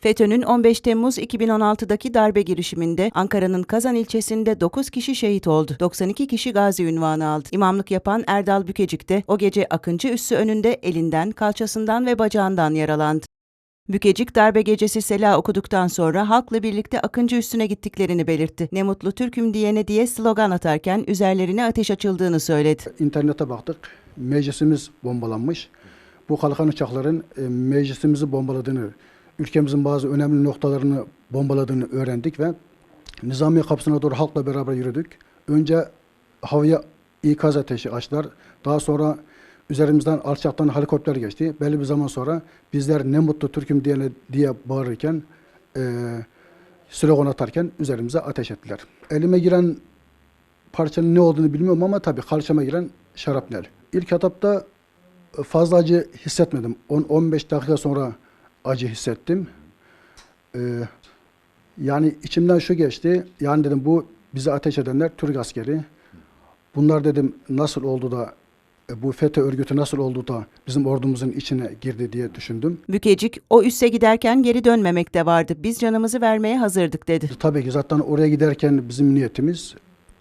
FETÖ'nün 15 Temmuz 2016'daki darbe girişiminde Ankara'nın Kazan ilçesinde 9 kişi şehit oldu. 92 kişi gazi ünvanı aldı. İmamlık yapan Erdal Bükecik de o gece Akıncı Üssü önünde elinden, kalçasından ve bacağından yaralandı. Bükecik darbe gecesi Sela okuduktan sonra halkla birlikte Akıncı Üssü'ne gittiklerini belirtti. Ne mutlu Türk'üm diyene diye slogan atarken üzerlerine ateş açıldığını söyledi. İnternete baktık. Meclisimiz bombalanmış. Bu kalkan uçakların e, meclisimizi bombaladığını, ülkemizin bazı önemli noktalarını bombaladığını öğrendik ve Nizamiye kapısına doğru halkla beraber yürüdük. Önce havaya ikaz ateşi açtılar. Daha sonra üzerimizden alçaktan helikopter geçti. Belli bir zaman sonra bizler ne mutlu Türk'üm diyene diye bağırırken e, slogan atarken üzerimize ateş ettiler. Elime giren parçanın ne olduğunu bilmiyorum ama tabii kalçama giren şarapnel. İlk etapta fazla acı hissetmedim. 10-15 dakika sonra acı hissettim. Ee, yani içimden şu geçti. Yani dedim bu bizi ateş edenler Türk askeri. Bunlar dedim nasıl oldu da e, bu FETÖ örgütü nasıl oldu da bizim ordumuzun içine girdi diye düşündüm. Bükecik, o üsse giderken geri dönmemek de vardı. Biz canımızı vermeye hazırdık dedi. Tabii ki zaten oraya giderken bizim niyetimiz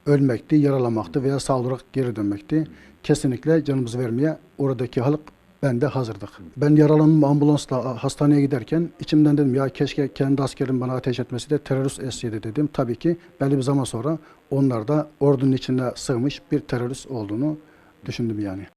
ölmekti, yaralamaktı veya sağ olarak geri dönmekti. Kesinlikle canımızı vermeye oradaki halk ben de hazırdık. Ben yaralandım ambulansla hastaneye giderken içimden dedim ya keşke kendi askerim bana ateş etmesi de terörist esiydi dedim. Tabii ki belli bir zaman sonra onlar da ordunun içine sığmış bir terörist olduğunu düşündüm yani.